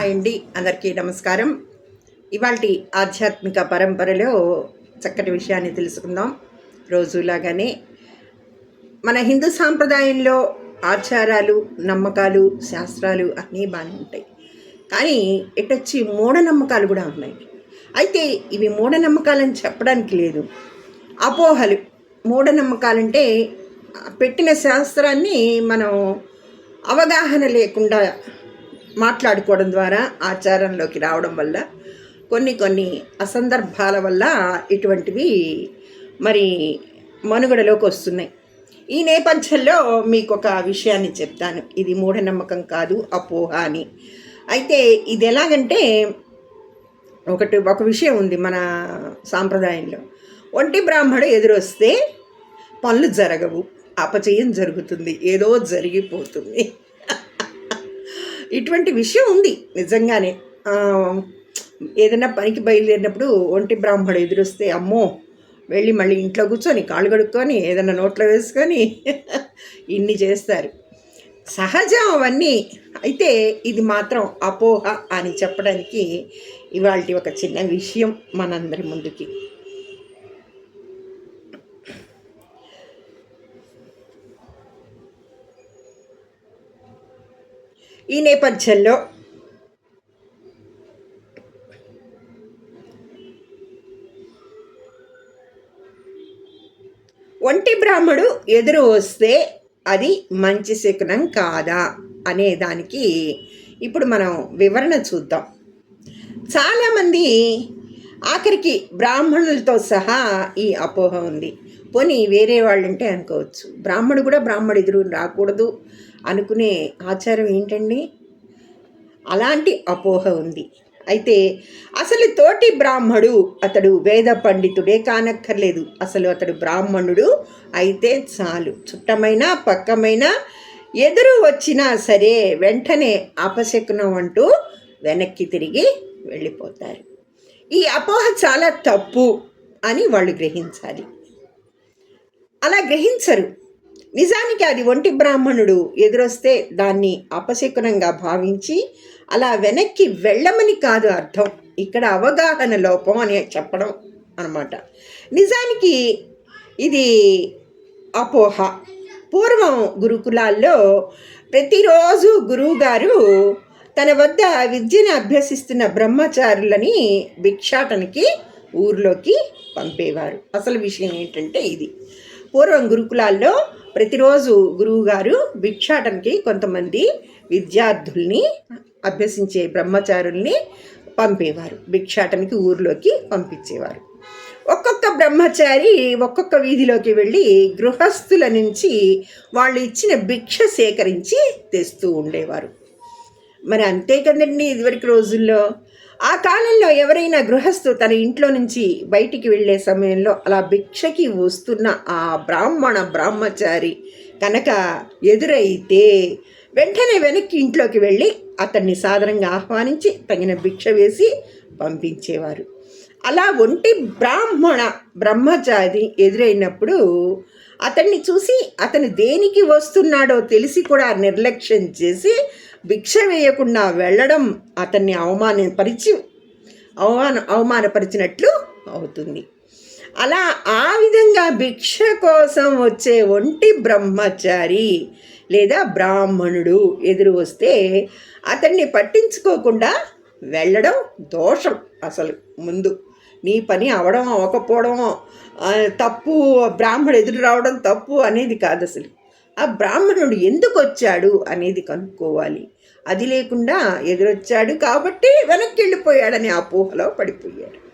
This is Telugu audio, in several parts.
హాయ్ అండి. అందరికీ నమస్కారం. ఇవాళ ఆధ్యాత్మిక పరంపరలో చక్కటి విషయాన్ని తెలుసుకుందాం. రోజులాగానే మన హిందూ సాంప్రదాయంలో ఆచారాలు నమ్మకాలు శాస్త్రాలు అన్నీ బాగానే ఉంటాయి. కానీ ఇటొచ్చి మూఢనమ్మకాలు కూడా ఉన్నాయి. అయితే ఇవి మూఢనమ్మకాలని చెప్పడానికి లేదు. అపోహలు. మూఢనమ్మకాలంటే పెట్టిన శాస్త్రాన్ని మనం అవగాహన లేకుండా మాట్లాడుకోవడం ద్వారా ఆచారంలోకి రావడం వల్ల కొన్ని కొన్ని అసందర్భాల వల్ల ఇటువంటివి మరి మనుగడలోకి వస్తున్నాయి. ఈ నేపథ్యంలో మీకు ఒక విషయాన్ని చెప్తాను. ఇది మూఢనమ్మకం కాదు అపోహ అని. అయితే ఇది ఎలాగంటే ఒకటి ఒక విషయం ఉంది మన సాంప్రదాయంలో. ఒంటి బ్రాహ్మడు ఎదురొస్తే పనులు జరగవు అపచయం జరుగుతుంది ఏదో జరిగిపోతుంది. ఇటువంటి విషయం ఉంది నిజంగానే. ఏదైనా పనికి బయలుదేరినప్పుడు ఒంటి బ్రాహ్మడు ఎదురొస్తే అమ్మో వెళ్ళి మళ్ళీ ఇంట్లో కూర్చొని కాళ్ళు కడుక్కొని ఏదైనా నోట్లో వేసుకొని ఇన్ని చేస్తారు. సహజం అవన్నీ. అయితే ఇది మాత్రం అపోహ అని చెప్పడానికి ఇవాళ ఒక చిన్న విషయం మనందరి ముందుకి. ఈ నేపథ్యంలో ఒంటి బ్రాహ్మడు ఎదురు వస్తే అది మంచి శకునం కాదా అనే దానికి ఇప్పుడు మనం వివరణ చూద్దాం. చాలామంది ఆఖరికి బ్రాహ్మణులతో సహా ఈ అపోహ ఉంది. పోనీ వేరే వాళ్ళు ఉంటే అనుకోవచ్చు. బ్రాహ్మడు కూడా బ్రాహ్మడు ఎదురు రాకూడదు. అనుకునే ఆచారం ఏంటండి? అలాంటి అపోహ ఉంది. అయితే అసలు తోటి బ్రాహ్మడు అతడు వేద పండితుడే కానక్కర్లేదు. అసలు అతడు బ్రాహ్మణుడు అయితే చాలు. చుట్టమైన పక్కమైనా ఎదురు వచ్చినా సరే వెంటనే అపశకునం అంటూ వెనక్కి తిరిగి వెళ్ళిపోతారు. ఈ అపోహ చాలా తప్పు అని వాళ్ళు గ్రహించాలి. అలా గ్రహించరు. నిజానికి అది ఒంటి బ్రాహ్మణుడు ఎదురొస్తే దాన్ని అపశకునంగా భావించి అలా వెనక్కి వెళ్ళమని కాదు అర్థం. ఇక్కడ అవగాహన లోపం అని చెప్పడం అన్నమాట. నిజానికి ఇది అపోహ. పూర్వం గురుకులాల్లో ప్రతిరోజు గురువుగారు తన వద్ద విద్యను అభ్యసిస్తున్న బ్రహ్మచారులని భిక్షాటనకి ఊర్లోకి పంపేవారు. అసలు విషయం ఏంటంటే ఇది. పూర్వం గురుకులాల్లో ప్రతిరోజు గురువుగారు భిక్షాటనకి కొంతమంది విద్యార్థుల్ని అభ్యసించే బ్రహ్మచారుల్ని పంపేవారు. భిక్షాటనకి ఊర్లోకి పంపించేవారు. ఒక్కొక్క బ్రహ్మచారి ఒక్కొక్క వీధిలోకి వెళ్ళి గృహస్థుల నుంచి వాళ్ళు ఇచ్చిన భిక్ష సేకరించి తెస్తూ ఉండేవారు. మరి అంతే కదండి ఇదివరకు రోజుల్లో? ఆ కాలంలో ఎవరైనా గృహస్థు తన ఇంట్లో నుంచి బయటికి వెళ్ళే సమయంలో అలా భిక్షకి వస్తున్న ఆ బ్రాహ్మణ బ్రహ్మచారి కనుక ఎదురైతే వెంటనే వెనక్కి ఇంట్లోకి వెళ్ళి అతన్ని సాదరంగా ఆహ్వానించి తగిన భిక్ష వేసి పంపించేవారు. అలా ఒంటి బ్రాహ్మణ బ్రహ్మచారి ఎదురైనప్పుడు అతన్ని చూసి అతను దేనికి వస్తున్నాడో తెలిసి కూడా నిర్లక్ష్యం చేసి భిక్ష వేయకుండా వెళ్ళడం అతన్ని అవమానపరిచి అవమాన అవమానపరిచినట్లు అవుతుంది. అలా ఆ విధంగా భిక్ష కోసం వచ్చే ఒంటి బ్రహ్మచారి లేదా బ్రాహ్మణుడు ఎదురు వస్తే అతన్ని పట్టించుకోకుండా వెళ్ళడం దోషం అసలు ముందు. నీ పని అవడం అవ్వకపోవడం తప్పు బ్రాహ్మణుడు ఎదురు రావడం తప్పు అనేది కాదు అసలు ఆ బ్రాహ్మణుడు ఎందుకు వచ్చాడు అనేది కనుక్కోవాలి. అది లేకుండా ఎదురొచ్చాడు కాబట్టి వెనక్కి వెళ్ళిపోయాడని అపోహలో పడిపోయాడు.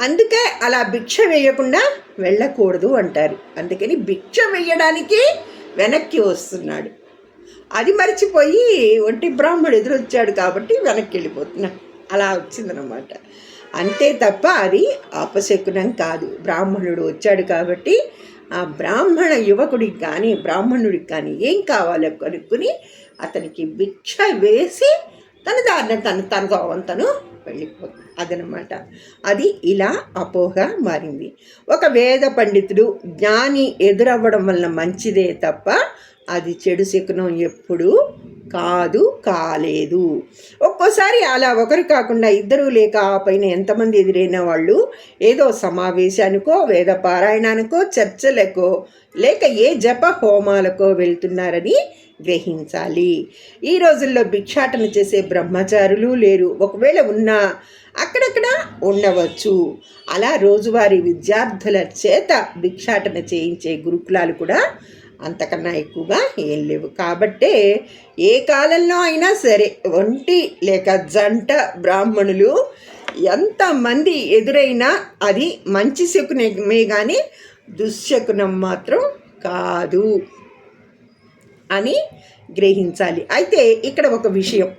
అందుకే అలా భిక్ష వేయకుండా వెళ్ళకూడదు అంటారు. అందుకని భిక్ష వేయడానికి వెనక్కి వస్తున్నాడు. అది మర్చిపోయి ఒంటి బ్రాహ్మడు ఎదురొచ్చాడు కాబట్టి వెనక్కి వెళ్ళిపోతున్నాడు అలా వచ్చిందనమాట అంతే తప్ప అది అపశకునం కాదు. బ్రాహ్మణుడు వచ్చాడు కాబట్టి ఆ బ్రాహ్మణ యువకుడికి కానీ బ్రాహ్మణుడికి కానీ ఏం కావాలో కనుక్కుని అతనికి భిక్ష వేసి తన దారిన తను తన తను వెళ్ళిపోతుంది. అదనమాట. అది ఇలా అపోహ మారింది. ఒక వేద పండితుడు జ్ఞాని ఎదురవ్వడం వల్ల మంచిదే తప్ప అది చెడు శకునం ఎప్పుడూ కాదు కాలేదు. ఒక్కోసారి అలా ఒకరు కాకుండా ఇద్దరు లేక ఆ పైన ఎంతమంది ఎదురైన వాళ్ళు ఏదో సమావేశానికో వేద పారాయణానికో చర్చలకో లేక ఏ జప హోమాలకో వెళ్తున్నారని గ్రహించాలి. ఈ రోజుల్లో భిక్షాటన చేసే బ్రహ్మచారులు లేరు. ఒకవేళ ఉన్నా అక్కడక్కడ ఉండవచ్చు. అలా రోజువారీ విద్యార్థుల చేత భిక్షాటన చేయించే గురుకులాలు కూడా అంతకన్నా ఎక్కువగా ఏం లేవు. కాబట్టే ఏ కాలంలో అయినా సరే ఒంటి లేక జంట బ్రాహ్మణులు ఎంతమంది ఎదురైనా అది మంచి శకునమే కానీ దుశ్శకునం మాత్రం కాదు అని గ్రహించాలి. అయితే ఇక్కడ ఒక విషయం.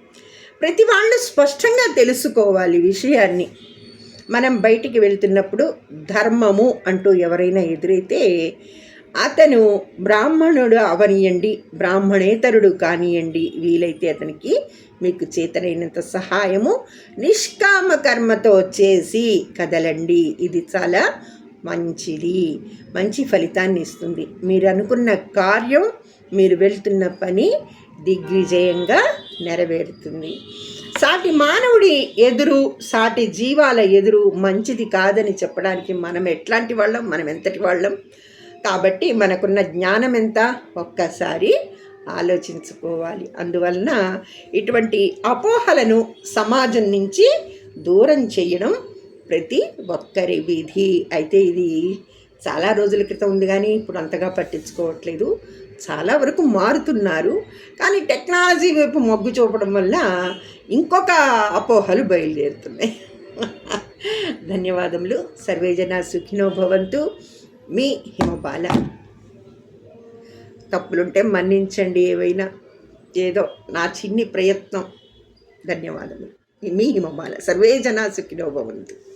ప్రతి వాళ్ళు స్పష్టంగా తెలుసుకోవాలి విషయాన్ని. మనం బయటికి వెళ్తున్నప్పుడు ధర్మము అంటూ ఎవరైనా ఎదురైతే అతను బ్రాహ్మణుడు అవనియండి బ్రాహ్మణేతరుడు కానియండి. వీలైతే అతనికి మీకు చేతనైనంత సహాయము నిష్కామ కర్మతో చేసి కదలండి. ఇది చాలా మంచిది. మంచి ఫలితాన్ని ఇస్తుంది. మీరు అనుకున్న కార్యం మీరు వెళ్తున్న పని దిగ్విజయంగా నెరవేరుతుంది. సాటి మానవుడి ఎదురు సాటి జీవాల ఎదురు మంచిది కాదని చెప్పడానికి మనం ఎట్లాంటి వాళ్ళం? మనం ఎంతటి వాళ్ళం? కాబట్టి మనకున్న జ్ఞానం ఎంత? ఒక్కసారి ఆలోచించుకోవాలి. అందువలన ఇటువంటి అపోహలను సమాజం నుంచి దూరం చేయడం ప్రతి ఒక్కరి విధి. అయితే ఇది చాలా రోజుల క్రితం ఉంది కానీ ఇప్పుడు అంతగా పట్టించుకోవట్లేదు. చాలా వరకు మారుతున్నారు. కానీ టెక్నాలజీ వైపు మొగ్గు చూపడం వల్ల ఇంకొక అపోహలు బయలుదేరుతున్నాయి. ధన్యవాదములు. సర్వేజన సుఖినో భవంతు. మీ హిమబాల. తప్పులుంటే మన్నించండి ఏవైనా. ఏదో నా చిన్ని ప్రయత్నం. ధన్యవాదములు. మీ హిమబాల. సర్వే జనా సుఖినో భవంతు.